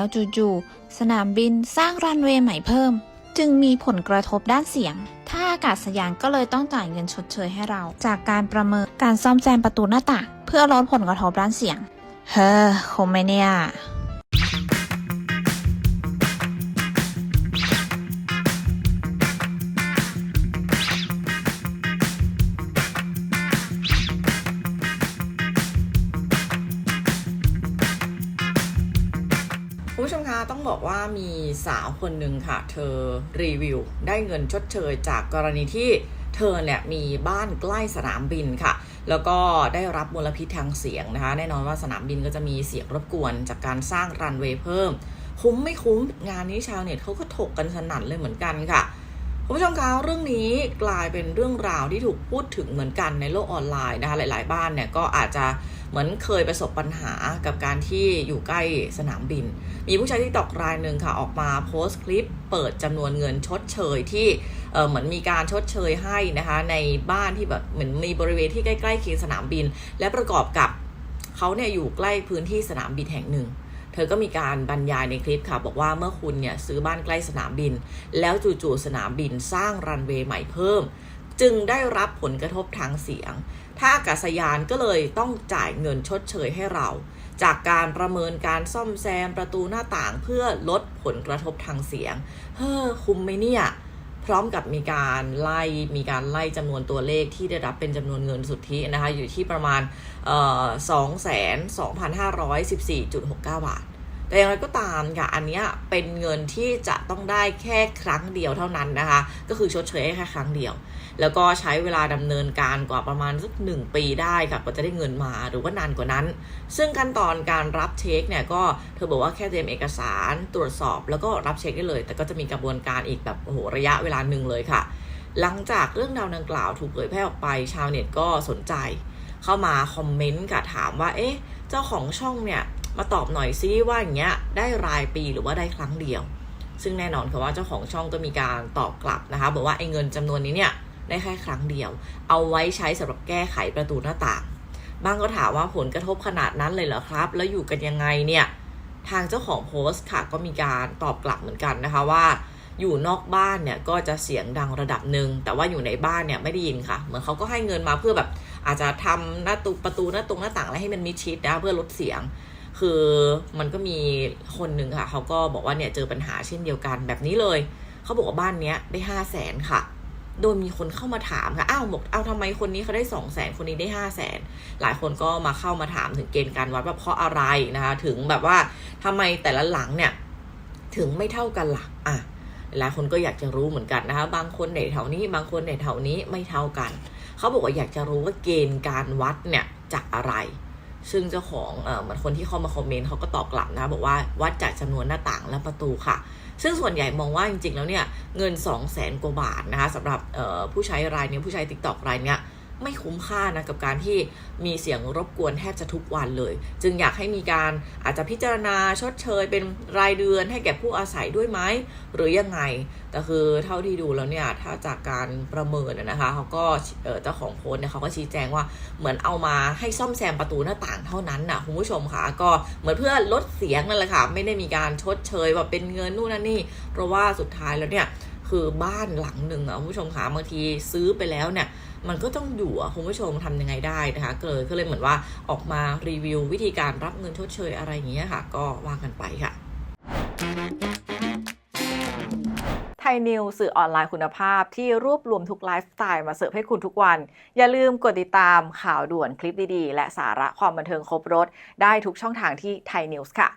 แล้วจู่ๆสนามบินสร้างรันเวย์ใหม่เพิ่ม จึงมีผลกระทบด้านเสียง ท่าอากาศยานก็เลยต้องจ่ายเงินชดเชยให้เรา จากการประเมินการซ่อมแซมประตูหน้าต่างเพื่อลดผลกระทบด้านเสียง เฮ้อคงไม่เนี่ย ผู้ชมคะต้องบอกว่ามีสาวคนหนึ่งค่ะ เธอรีวิว ได้เงินชดเชยจากกรณีที่เธอเนี่ยมีบ้านใกล้สนามบินค่ะ แล้วก็ได้รับมลพิษทางเสียงนะคะ แน่นอนว่าสนามบินก็จะมีเสียงรบกวนจากการสร้างรันเวย์เพิ่ม คุ้มไม่คุ้มงานนี้ชาวเน็ตเขาก็ถกกันสนั่นเลยเหมือนกันค่ะ คุณผู้ชมคะเรื่องนี้กลายเป็นเรื่องราวที่ถูกพูดถึงเหมือนกันในโลกออนไลน์นะคะหลาย ๆ บ้านเนี่ยก็อาจจะเหมือนเคยประสบปัญหากับการที่อยู่ใกล้สนามบิน มีผู้ใช้ที่ตอกรายหนึ่งค่ะออกมาโพสต์คลิปเปิดจำนวนเงินชดเชยที่เหมือนมีการชดเชยให้นะคะในบ้านที่แบบเหมือนมีบริเวณที่ใกล้ๆเคียงสนามบิน และประกอบกับเขาเนี่ยอยู่ใกล้พื้นที่สนามบินแห่งหนึ่ง ธอก็มีการบรรยายในคลิปค่ะ บอกว่าเมื่อคุณเนี่ยซื้อบ้านใกล้สนามบิน แล้วจู่ๆสนามบินสร้างรันเวย์ใหม่เพิ่ม จึงได้รับผลกระทบทางเสียงท่าอากาศยานก็เลยต้องจ่ายเงินชดเชยให้เรา จากการประเมินการซ่อมแซมประตูหน้าต่างเพื่อลดผลกระทบทางเสียง เฮ้อ คุ้มไหมเนี่ย พร้อมกับมีการไล่มีการไล่จำนวนตัวเลขที่ได้รับเป็นจำนวนเงินสุทธินะคะอยู่ที่ประมาณสองแสนสองพันห้าร้อยสิบสี่จุดหกเก้าบาท แต่อย่างไรก็ตามค่ะ อันนี้เป็นเงินที่จะต้องได้แค่ครั้งเดียวเท่านั้นนะคะ ก็คือชดเชยแค่ครั้งเดียว แล้วก็ใช้เวลาดำเนินการกว่าประมาณสักหนึ่งปีได้ค่ะกว่าจะได้เงินมาหรือว่านานกว่านั้น ซึ่งขั้นตอนการรับเช็คเนี่ยก็เธอบอกว่าแค่เตรียมเอกสารตรวจสอบ แล้วก็รับเช็คได้เลย แต่ก็จะมีกระบวนการอีกแบบโอ้โหระยะเวลาหนึ่งเลยค่ะ หลังจากเรื่องราวดังกล่าวถูกเผยแพร่ออกไปชาวเน็ตก็สนใจ เข้ามาคอมเมนต์ค่ะถามว่าเอ๊ะเจ้าของช่องเนี่ย มาตอบหน่อยซิว่าอย่างเงี้ยได้รายปีหรือว่าได้ครั้งเดียว ซึ่งแน่นอนค่ะว่าเจ้าของช่องก็มีการตอบกลับนะคะบอกว่าไอ้เงินจำนวนนี้เนี่ยได้แค่ครั้งเดียว เอาไว้ใช้สำหรับแก้ไขประตูหน้าต่างบ้างก็ถามว่าผลกระทบขนาดนั้นเลยเหรอครับ แล้วอยู่กันยังไงเนี่ยทางเจ้าของโพสต์ค่ะก็มีการตอบกลับเหมือนกันนะคะว่า อยู่นอกบ้านเนี่ยก็จะเสียงดังระดับหนึ่งแต่ว่าอยู่ในบ้านเนี่ยไม่ได้ยินค่ะเหมือนเขาก็ให้เงินมาเพื่อแบบอาจจะทำหน้าตูประตูหน้าตรงหน้าต่างอะไรให้มันมิชิดนะเพื่อลดเสียง คือมันก็มีคนหนึ่งค่ะ เขาก็บอกว่าเนี่ยเจอปัญหาเช่นเดียวกันแบบนี้เลย เขาบอกว่าบ้านเนี้ยได้ห้าแสนค่ะ โดยมีคนเข้ามาถามค่ะ อ้าวบอกเอาทำไมคนนี้เขาได้สองแสนคนนี้ได้ห้าแสนหลายคนก็มาเข้ามาถามถึงเกณฑ์การวัดว่าเพราะอะไรนะคะ ถึงแบบว่าทำไมแต่ละหลังเนี่ย ถึงไม่เท่ากันหลักอะหลายคนก็อยากจะรู้เหมือนกันนะคะ บางคนในแถวนี้ บางคนในแถวนี้ไม่เท่ากัน เขาบอกว่าอยากจะรู้ว่าเกณฑ์การวัดเนี่ยจากอะไร ซึ่งเจ้าของเอ่อเหมือนคนที่เข้ามาคอมเมนต์เขาก็ตอบกลับนะ บอกว่าวัดจากจำนวนหน้าต่างและประตูค่ะ ซึ่งส่วนใหญ่มองว่าจริงๆแล้วเนี่ยเงิน 2 0 0แสนกว่าบาทนะคะสำหรับผู้ใช้รายนี้ผู้ใช้ t ิ k t o k รายเนี้ย ไม่คุ้มค่านะกับการที่มีเสียงรบกวนแทบจะทุกวันเลย จึงอยากให้มีการอาจจะพิจารณาชดเชยเป็นรายเดือนให้แก่ผู้อาศัยด้วยไหมหรือยังไงแต่คือเท่าที่ดูแล้วเนี่ยถ้าจากการประเมินนะคะเขาก็เจ้าของโพสเนี่ยเขาก็ชี้แจงว่าเหมือนเอามาให้ซ่อมแซมประตูหน้าต่างเท่านั้นนะคุณผู้ชมค่ะก็เหมือนเพื่อลดเสียงนั่นแหละค่ะไม่ได้มีการชดเชยว่าเป็นเงินนู่นนั่นนี่เพราะว่าสุดท้ายแล้วเนี่ย คือบ้านหลังหนึ่งอะคุณผู้ชมคะบางทีซื้อไปแล้วเนี่ยมันก็ต้องอยู่อะคุณผู้ชมทำยังไงได้นะคะเก็เลยก็เลยเหมือนว่าออกมารีวิววิธีการรับเงินชดเชยอะไรอย่างเงี้ยค่ะ ก็ว่ากันไปค่ะไทยนิวสื่อออนไลน์คุณภาพที่รวบรวมทุกไลฟ์สไตล์มาเสิร์ฟให้คุณทุกวัน อย่าลืมกดติดตามข่าวด่วนคลิปดีๆ และสาระความบันเทิงครบรถ ได้ทุกช่องทางที่ไทยนิวส์ค่ะ